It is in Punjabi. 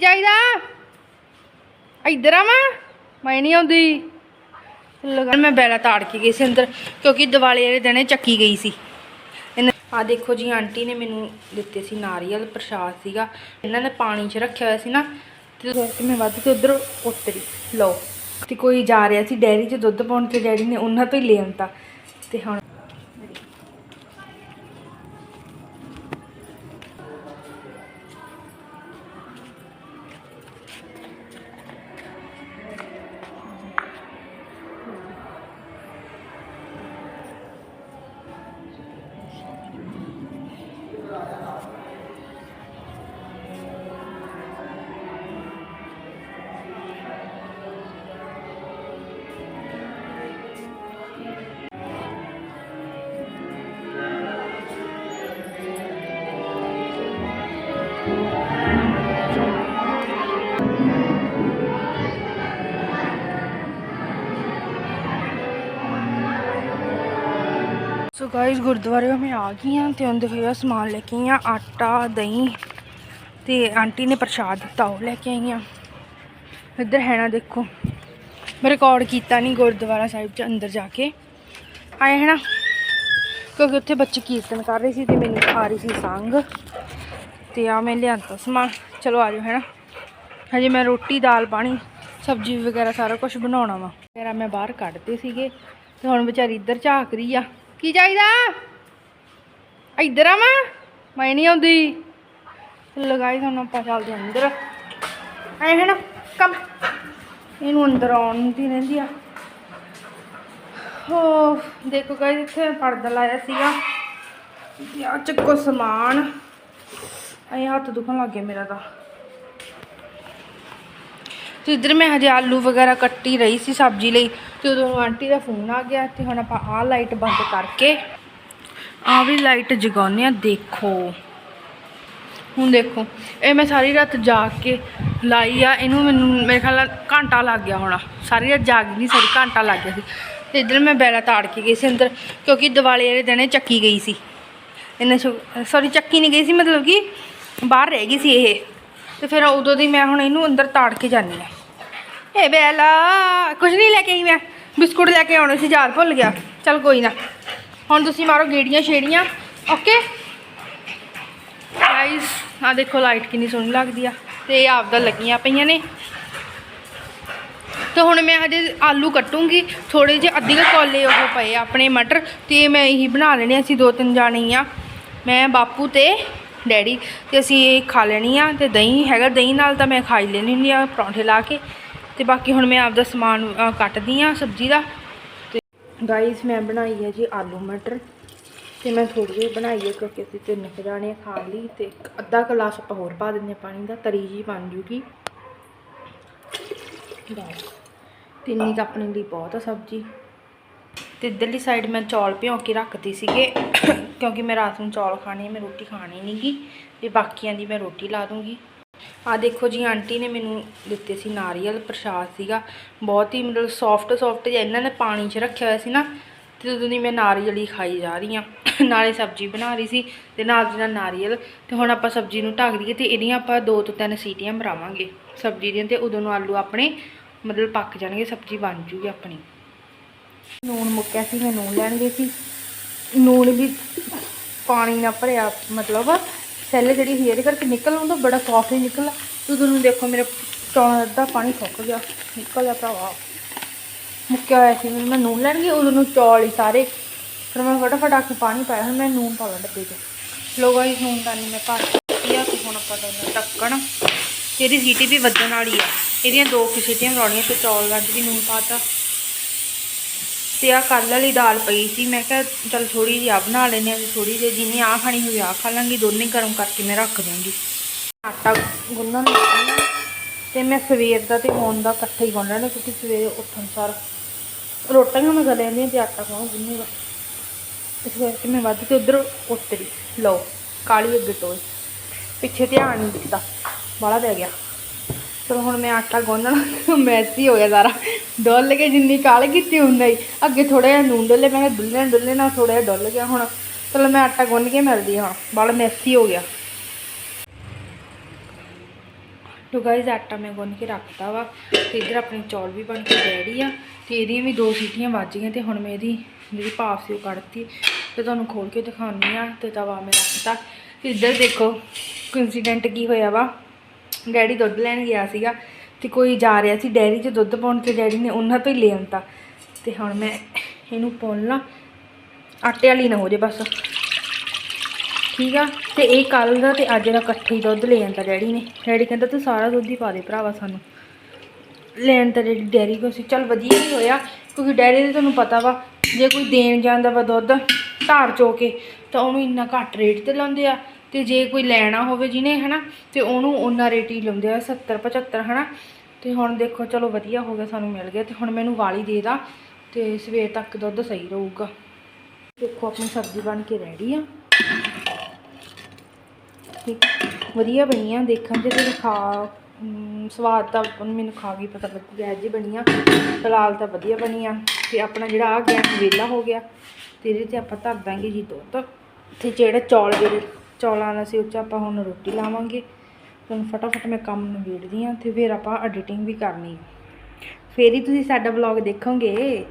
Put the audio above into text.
ਚਾਹੀਦਾ? ਇੱਧਰ ਆ ਮੈਂ। ਮੈਂ ਨਹੀਂ ਆਉਂਦੀ। ਲਗਾ ਮੈਂ ਬੈਲਾ ਤਾੜ ਕੇ ਗਈ ਸੀ ਅੰਦਰ, ਕਿਉਂਕਿ ਦੀਵਾਲੀ ਵਾਲੇ ਦਿਨੇ ਚੱਕੀ ਗਈ ਸੀ। ਆ ਦੇਖੋ ਜੀ, ਆਂਟੀ ਨੇ ਮੈਨੂੰ ਦਿੱਤੇ ਸੀ ਨਾਰੀਅਲ, ਪ੍ਰਸ਼ਾਦ ਸੀਗਾ। ਇਹਨਾਂ ਨੇ ਪਾਣੀ 'ਚ ਰੱਖਿਆ ਹੋਇਆ ਸੀ ਨਾ, ਤੇ ਮੈਂ ਵੱਧ ਕੇ ਉਧਰ ਉਤਰੀ। ਲਓ। ਤੇ ਕੋਈ ਜਾ ਰਿਹਾ ਸੀ ਡੈਰੀ 'ਚ ਦੁੱਧ ਪਾਉਣ, ਤੇ ਡੈਡੀ ਨੇ ਉਹਨਾਂ ਤੋਂ ਹੀ ਲੈ ਆਂਤਾ ਤੇ ਹੁਣ ਸੋ ਗਾਇਸ ਗੁਰਦੁਆਰੇ ਮੈਂ ਆ ਗਈ ਹਾਂ ਤੇ ਉਹਦੇ ਹੋਇਆ ਸਮਾਨ ਲੈ ਕੇ ਆਈ ਹਾਂ, ਆਟਾ, ਦਹੀਂ ਤੇ ਆਂਟੀ ਨੇ ਪ੍ਰਸ਼ਾਦ ਦਿੱਤਾ, ਉਹ ਲੈ ਕੇ ਆਈ ਹਾਂ। ਇੱਧਰ ਹੈ ਨਾ ਦੇਖੋ, ਮੈਂ ਰਿਕਾਰਡ ਕੀਤਾ ਨਹੀਂ ਗੁਰਦੁਆਰਾ ਸਾਹਿਬ ਚ ਅੰਦਰ ਜਾ ਕੇ। ਆਏ ਹੈ ਨਾ, ਕਿਉਂਕਿ ਉੱਥੇ ਬੱਚੇ ਕੀਰਤਨ ਕਰ ਰਹੇ ਸੀ ਤੇ ਮੈਨੂੰ ਆ ਰਹੀ ਸੀ ਸੰਗ। ਤੇ ਆ ਮੈਂ ਲਿਆਂਦਾ ਸਮਾਨ। ਚਲੋ ਆ ਜਾਓ, ਹੈ ਨਾ। ਹਜੇ ਮੈਂ ਰੋਟੀ, ਦਾਲ, ਪਾਣੀ, ਸਬਜ਼ੀ ਵਗੈਰਾ ਸਾਰਾ ਕੁਝ ਬਣਾਉਣਾ ਵਾ। ਵਗੈਰਾ ਮੈਂ ਬਾਹਰ ਕੱਢਦੇ ਸੀਗੇ ਤੇ ਹੁਣ ਵਿਚਾਰੀ ਇੱਧਰ ਝਾਕ ਰਹੀ ਆ। ਕੀ ਚਾਹੀਦਾ? ਇੱਧਰ ਆ ਮੈਂ ਮੈਂ ਨਹੀਂ ਆਉਂਦੀ। ਲਗਾਈ ਤੁਹਾਨੂੰ ਆਪਾਂ ਚੱਲਦੇ ਅੰਦਰ। ਐ ਹੈ ਨਾ, ਕੰਮ। ਇਹਨੂੰ ਅੰਦਰ ਆਉਣ ਦੀ ਰਹਿੰਦੀ ਆ। ਹੋ, ਦੇਖੋ ਗਾਇਸ ਇੱਥੇ ਪਰਦਾ ਲਾਇਆ ਸੀਗਾ। ਤੇ ਆ ਚੱਕੋ ਸਮਾਨ। ਐ ਹੱਥ ਦੁਖਣ ਲੱਗ ਗਿਆ ਮੇਰਾ ਤਾਂ। ਤੇ ਇੱਧਰ ਮੈਂ ਹਜੇ ਆਲੂ ਵਗੈਰਾ ਕੱਟੀ ਰਹੀ ਸੀ ਸਬਜ਼ੀ ਲਈ, ਤੇ ਉਦੋਂ ਆਂਟੀ ਦਾ ਫੋਨ ਆ ਗਿਆ ਤੇ ਹੁਣ ਆਪਾਂ ਆਹ ਲਾਈਟ ਬੰਦ ਕਰਕੇ ਆਹ ਵੀ ਲਾਈਟ ਜਗਾਉਂਦੇ ਆ ਦੇਖੋ। ਹੁਣ ਦੇਖੋ, ਇਹ ਮੈਂ ਸਾਰੀ ਰਾਤ ਜਾਗ ਕੇ ਲਾਈ ਆ, ਇਹਨੂੰ ਮੈਨੂੰ ਮੇਰੇ ਖਿਆਲ ਘੰਟਾ ਲੱਗ ਗਿਆ ਹੋਣਾ। ਸਾਰੀ ਰਾਤ ਜਾਗ ਨਹੀਂ ਸਾਰੀ ਘੰਟਾ ਲੱਗ ਗਿਆ ਸੀ। ਤੇ ਇੱਧਰ ਮੈਂ ਬੈਲਾ ਤਾੜ ਕੇ ਗਈ ਸੀ ਅੰਦਰ, ਕਿਉਂਕਿ ਦੀਵਾਲੀ ਵਾਲੇ ਦਿਨੇ ਚੱਕੀ ਗਈ ਸੀ। ਇਹਨੇ ਸੌਰੀ ਚੱਕੀ ਨਹੀਂ ਗਈ ਸੀ, ਮਤਲਬ ਕਿ ਬਾਹਰ ਰਹਿ ਗਈ ਸੀ ਇਹ। ਤੇ ਫਿਰ ਉਦੋਂ ਦੀ ਮੈਂ ਹੁਣ ਇਹਨੂੰ ਅੰਦਰ ਤਾੜ ਕੇ ਜਾਂਦੀ ਆ ਏ ਬੈਲਾ ਕੁਝ ਨਹੀਂ ਲੈ ਕੇ ਆਈ ਮੈਂ। ਬਿਸਕੁਟ ਲੈ ਕੇ ਆਉਣੇ ਸੀ ਯਾਦ ਭੁੱਲ ਗਿਆ। ਚਲ ਕੋਈ ਨਾ। ਹੁਣ ਤੁਸੀਂ ਮਾਰੋ ਗੇੜੀਆਂ ਛੇੜੀਆਂ, ਓਕੇ? ਗਾਇਸ ਆ ਦੇਖੋ, ਲਾਈਟ ਕਿੰਨੀ ਸੋਹਣੀ ਲੱਗਦੀ ਆ ਤੇ ਇਹ ਆਪਦਾ ਲੱਗੀਆਂ ਪਈਆਂ ਨੇ। ਤੇ ਹੁਣ ਮੈਂ ਹਜੇ ਆਲੂ ਕੱਟੂੰਗੀ। ਥੋੜੇ ਜਿਹੇ ਅੱਧੀ ਕੁ ਕੋਲੇ ਉਹ ਪਏ ਆਪਣੇ ਮਟਰ ਤੇ ਮੈਂ ਇਹੀ ਬਣਾ ਲੈਣੇ ਅਸੀਂ ਦੋ ਤਿੰਨ ਜਾਣੇ ਹੀ ਆ। ਮੈਂ, ਬਾਪੂ ਤੇ ਡੈਡੀ ਤੇ ਅਸੀਂ ਇਹ ਖਾ ਲੈਣੀ ਆ ਤੇ ਦਹੀਂ, ਹੈਗਾ ਦਹੀਂ ਨਾਲ ਤਾਂ ਮੈਂ ਖਾਈ ਲੈਣੀ ਹੁੰਦੀ ਆ ਪਰੌਂਠੇ ਲਾ ਕੇ। ਤੇ ਬਾਕੀ ਹੁਣ ਮੈਂ ਆਪਦਾ ਸਮਾਨ ਕੱਟਦੀ ਆ ਸਬਜ਼ੀ ਦਾ। ਤੇ ਗਾਈਸ ਮੈਂ ਬਣਾਈ ਹੈ ਜੀ ਆਲੂ ਮਟਰ। ਤੇ ਮੈਂ ਥੋੜੀ ਜਿਹੀ ਬਣਾਈ ਹੈ ਕਿਉਂਕਿ ਅਸੀਂ ਤਿੰਨ ਕੁ ਜਾਣੇ ਖਾ ਲਈ ਤੇ ਅੱਧਾ ਗਲਾਸ ਆਪਾਂ ਹੋਰ ਪਾ ਦਿੰਦੇ ਹਾਂ ਪਾਣੀ ਦਾ ਤਰੀ ਜੀ ਬਣ ਜੂਗੀ। ਤਿੰਨੀ ਤਾਂ ਆਪਣੇ ਲਈ ਬਹੁਤ ਆ ਸਬਜ਼ੀ। ਤੇ ਇੱਧਰਲੀ ਸਾਈਡ ਮੈਂ ਚੌਲ ਭਿਉਂ ਕੇ ਰੱਖਦੀ ਸੀਗੇ ਕਿਉਂਕਿ ਮੈਂ ਰਾਤ ਨੂੰ ਚੌਲ ਖਾਣੇ ਆ, ਮੈਂ ਰੋਟੀ ਖਾਣੀ ਨਹੀਂਗੀ ਤੇ ਬਾਕੀਆਂ ਦੀ ਮੈਂ ਰੋਟੀ ਲਾ ਦੂੰਗੀ। ਆ ਦੇਖੋ ਜੀ, ਆਂਟੀ ਨੇ ਮੈਨੂੰ ਦਿੱਤੇ ਸੀ ਨਾਰੀਅਲ, ਪ੍ਰਸ਼ਾਦ ਸੀਗਾ। ਬਹੁਤ ਹੀ ਮਤਲਬ ਸੌਫਟ ਸੌਫਟ ਜਿਹਾ, ਇਹਨਾਂ ਨੇ ਪਾਣੀ 'ਚ ਰੱਖਿਆ ਹੋਇਆ ਸੀ ਨਾ, ਤੇ ਉਦੋਂ ਦੀ ਮੈਂ ਨਾਰੀਅਲ ਹੀ ਖਾਈ ਜਾ ਰਹੀ ਆ ਨਾਲੇ ਸਬਜ਼ੀ ਬਣਾ ਰਹੀ ਸੀ, ਤੇ ਨਾਲ ਦੀ ਨਾਲ ਨਾਰੀਅਲ, ਤੇ ਹੁਣ ਆਪਾਂ ਸਬਜ਼ੀ ਨੂੰ ਢੱਕ ਦਈਏ, ਤੇ ਇਹਦੀਆਂ ਆਪਾਂ ਦੋ ਤੋਂ ਤਿੰਨ ਸੀਟੀਆਂ ਮਰਾਵਾਂਗੇ ਸਬਜ਼ੀ ਦੀਆਂ, ਤੇ ਉਦੋਂ ਨੂੰ ਆਲੂ ਆਪਣੇ ਮਤਲਬ ਪੱਕ ਜਾਣਗੇ, ਸਬਜ਼ੀ ਬਣ ਜੂਗੀ ਆਪਣੀ। ਨੂਣ ਮੁੱਕਿਆ ਸੀ, ਮੈਂ ਨੂਣ ਲੈਣ ਗਈ ਸੀ। ਨੂਣ ਵੀ ਪਾਣੀ ਨਾਲ ਭਰਿਆ, ਮਤਲਬ ਸੈੱਲ ਜਿਹੜੀ ਸੀ ਇਹਦੇ ਕਰਕੇ ਨਿਕਲ ਆਉਂਦਾ ਬੜਾ ਸੌਫਟ ਨਿਕਲਾ ਤੇ ਉਦੋਂ ਨੂੰ ਦੇਖੋ, ਮੇਰੇ ਚੌਲਾਂ ਦਾ ਪਾਣੀ ਸੁੱਕ ਗਿਆ। ਨਿਕਲ ਗਿਆ ਭਰਾਵਾ। ਮੁੱਕਿਆ ਹੋਇਆ ਸੀ। ਮੈਨੂੰ ਮੈਂ ਨੂਣ ਲੈਣ ਗਈ ਉਦੋਂ ਨੂੰ ਚੌਲ ਹੀ ਸਾਰੇ। ਫਿਰ ਮੈਂ ਫਟਾਫਟ ਆ ਕੇ ਪਾਣੀ ਪਾਇਆ, ਹੁਣ ਮੈਂ ਨੂਣ ਪਾ ਲਾਂ ਡੱਬੇ 'ਚ ਲੋ ਗਾਇਸ, ਨੂਣ ਦਾ ਨਹੀਂ ਮੈਂ ਪਾ ਦਿੱਤੀ ਤੇ ਹੁਣ ਆਪਾਂ ਦੋਨੋਂ ਢੱਕਣ। ਇਹਦੀ ਸੀਟੀ ਵੀ ਵੱਧਣ ਵਾਲੀ ਆ। ਇਹਦੀਆਂ ਦੋ ਕੁ ਸੀਟੀਆਂ ਮਰਾਉਣੀਆਂ ਤੇ ਚੌਲ ਵਿੱਚ ਵੀ ਨੂਣ ਪਾਤਾ ਤੇ ਆ ਕੱਲ੍ਹ ਵਾਲੀ ਦਾਲ ਪਈ ਸੀ। ਮੈਂ ਕਿਹਾ, ਚਲ ਥੋੜੀ ਜਿਹੀ ਆ ਬਣਾ ਲੈਂਦੇ ਹਾਂ ਥੋੜੀ ਜਿਹੀ ਜਿਹਨੇ ਆ ਖਾਣੀ ਹੋਵੇ ਆ ਖਾ ਲਾਂਗੀ, ਦੋਨੇ ਗਰਮ ਕਰਕੇ ਮੈਂ ਰੱਖ ਦੂੰਗੀ ਆਟਾ ਗੁੰਨਣ ਲੱਗੀ ਤੇ ਮੈਂ ਸਵੇਰ ਦਾ ਤੇ ਹੁਣ ਦਾ ਇਕੱਠਾ ਹੀ ਗੁੰਨਣਾ ਕਿਉਂਕਿ ਸਵੇਰੇ ਉੱਠਣ ਸਾਰ ਰੋਟੀਆਂ ਮੈਂ ਗਲੇ ਜਾਂਦੀਆਂ ਤੇ ਆਟਾ ਕੌਣ ਗੁੰਨੂਗਾ? ਇਸ ਕਰਕੇ ਮੈਂ ਵੱਧ ਕੇ ਉਧਰ ਉਤਰੀ। ਲਓ, ਕਾਲੀ ਅੱਗੇ ਟੋਏ ਪਿੱਛੇ ਧਿਆਨ ਨਹੀਂ ਦਿੱਤਾ। ਬਾਹਲਾ ਪੈ ਗਿਆ। ਚਲੋ ਹੁਣ ਮੈਂ ਆਟਾ ਗੁੰਨਣਾ, ਮੈਸੀ ਹੋ ਗਿਆ ਸਾਰਾ। ਡੁੱਲ ਕੇ ਜਿੰਨੀ ਕਾਲ ਕੀਤੀ ਹੁੰਦਾ ਹੀ। ਅੱਗੇ ਥੋੜਾ ਜਿਹਾ ਨੂਨ ਡੁੱਲੇ, ਮੈਂ ਕਿਹਾ ਡੁੱਲੇ ਡੁੱਲੇ ਨਾਲ ਥੋੜਾ ਜਿਹਾ ਡੁੱਲ ਗਿਆ ਹੁਣ। ਚਲੋ ਮੈਂ ਆਟਾ ਗੁੰਨ ਕੇ ਮਿਲਦੀ ਹਾਂ। ਬਾਹਲਾ ਮੈਸੀ ਹੋ ਗਿਆ। ਲੋ ਗਾਇਸ ਆਟਾ ਮੈਂ ਗੁੰਨ ਕੇ ਰੱਖਤਾ ਵਾ। ਤੇ ਇੱਧਰ ਆਪਣੇ ਚੌਲ ਵੀ ਬਣ ਕੇ ਰੈਡੀ ਆ। ਤੇ ਇਹਦੀਆਂ ਵੀ ਦੋ ਸੀਟੀਆਂ ਵੱਜ ਗਈਆਂ ਤੇ ਹੁਣ ਮੈਂ ਇਹਦੀ ਜਿਹੜੀ ਭਾਫ ਸੀ ਉਹ ਕੱਢਤੀ ਤੇ ਤੁਹਾਨੂੰ ਖੋਲ ਕੇ ਦਿਖਾਉਂਦੀ ਆ ਤੇ ਤਵਾ ਮੈਂ ਰੱਖਤਾ। ਤੇ ਇੱਧਰ ਦੇਖੋ ਕੋਇਨਸੀਡੈਂਟ ਕੀ ਹੋਇਆ ਵਾ। ਡੈਡੀ ਦੁੱਧ ਲੈਣ ਗਿਆ ਸੀਗਾ। ਤੇ ਕੋਈ ਜਾ ਰਿਹਾ ਸੀ ਡੈਰੀ 'ਚ ਦੁੱਧ ਪਾਉਣ ਤੇ ਡੈਡੀ ਨੇ ਉਹਨਾਂ ਤੋਂ ਹੀ ਲੈ ਆਉਂਦਾ। ਤੇ ਹੁਣ ਮੈਂ ਇਹਨੂੰ ਪਾਉਣਾ। ਆਟੇ ਵਾਲੀ ਨਾ ਹੋ ਜੇ ਬਸ। ਠੀਕ ਆ? ਤੇ ਇਹ ਕੱਲ ਦਾ ਤੇ ਅੱਜ ਦਾ ਇਕੱਠੇ ਹੀ ਦੁੱਧ ਲੈ ਜਾਂਦਾ ਡੈਡੀ ਨੇ। ਡੈਡੀ ਕਹਿੰਦਾ ਤੂੰ ਸਾਰਾ ਦੁੱਧ ਹੀ ਪਾ ਦੇ ਭਰਾਵਾ ਸਾਨੂੰ। ਲੈਣ ਤਾਂ ਡੈਡੀ ਡੈਰੀ ਕੋ ਸੀ। ਚੱਲ ਵਧੀਆ ਹੀ ਹੋਇਆ, ਕਿਉਂਕਿ ਡੈਡੀ ਦੇ ਤੁਹਾਨੂੰ ਪਤਾ ਵਾ, ਜੇ ਕੋਈ ਦੇਣ ਜਾਂਦਾ ਵਾ ਦੁੱਧ ਧਾਰ ਚੋ ਕੇ, ਤਾਂ ਉਹਨੂੰ ਇੰਨਾ ਘੱਟ ਰੇਟ ਤੇ ਲਾਉਂਦੇ ਆ। ਤੇ ਜੇ ਕੋਈ ਲੈਣਾ ਹੋਵੇ ਜਿਹਨੇ, ਹਨਾ, ਤੇ ਉਹਨੂੰ ਉਹਨਾਂ ਰੇਟ ਹੀ ਲਾਉਂਦੇ ਆ 70 75 ਹਨਾ। ਤੇ ਹੁਣ ਦੇਖੋ, ਚਲੋ ਵਧੀਆ ਹੋ ਗਿਆ, ਸਾਨੂੰ ਮਿਲ ਗਿਆ, ਤੇ ਹੁਣ ਮੈਨੂੰ ਵਾਲੀ ਦੇ ਦਾ, ਤੇ ਸਵੇਰ ਤੱਕ ਦੁੱਧ ਸਹੀ ਰਹੂਗਾ। ਦੇਖੋ, ਆਪਣੀ ਸਬਜ਼ੀ ਬਣ ਕੇ ਰੈਡੀ ਆ। ਠੀਕ, ਵਧੀਆ ਬਣੀ ਆ, ਦੇਖਣ 'ਚ ਤੇ ਖਾ ਸਵਾਦ ਤਾਂ ਮੈਨੂੰ ਖਾ ਕੇ ਪਤਾ ਲੱਗੂਗਾ ਅੱਜ ਬਣੀ ਆ। ਫਿਲਹਾਲ ਤਾਂ ਵਧੀਆ ਬਣੀ ਆ, ਤੇ ਆਪਣਾ ਜਿਹੜਾ ਆ ਗੈਸ ਵਿਹਲਾ ਹੋ ਗਿਆ, ਤੇ ਇਹਦੇ 'ਤੇ ਆਪਾਂ ਧਰ ਦਾਂਗੇ ਜੀ ਦੁੱਧ। ਤੇ ਜਿਹੜਾ ਚੌਲ ਜਿਹੜੇ ਚੌਲਾਂ ਦਾ ਸੀ, ਉਹ 'ਚ ਆਪਾਂ ਹੁਣ ਰੋਟੀ ਲਾਵਾਂਗੇ। ਹੁਣ ਫਟਾਫਟ ਮੈਂ ਕੰਮ ਨਿਬੇੜਦੀ ਆ, ਤੇ ਫਿਰ ਆਪਾਂ ਐਡੀਟਿੰਗ ਵੀ ਕਰਨੀ। ਆ ਫੇਰ ਹੀ ਤੁਸੀਂ ਸਾਡਾ ਵਲੌਗ ਦੇਖੋਗੇ।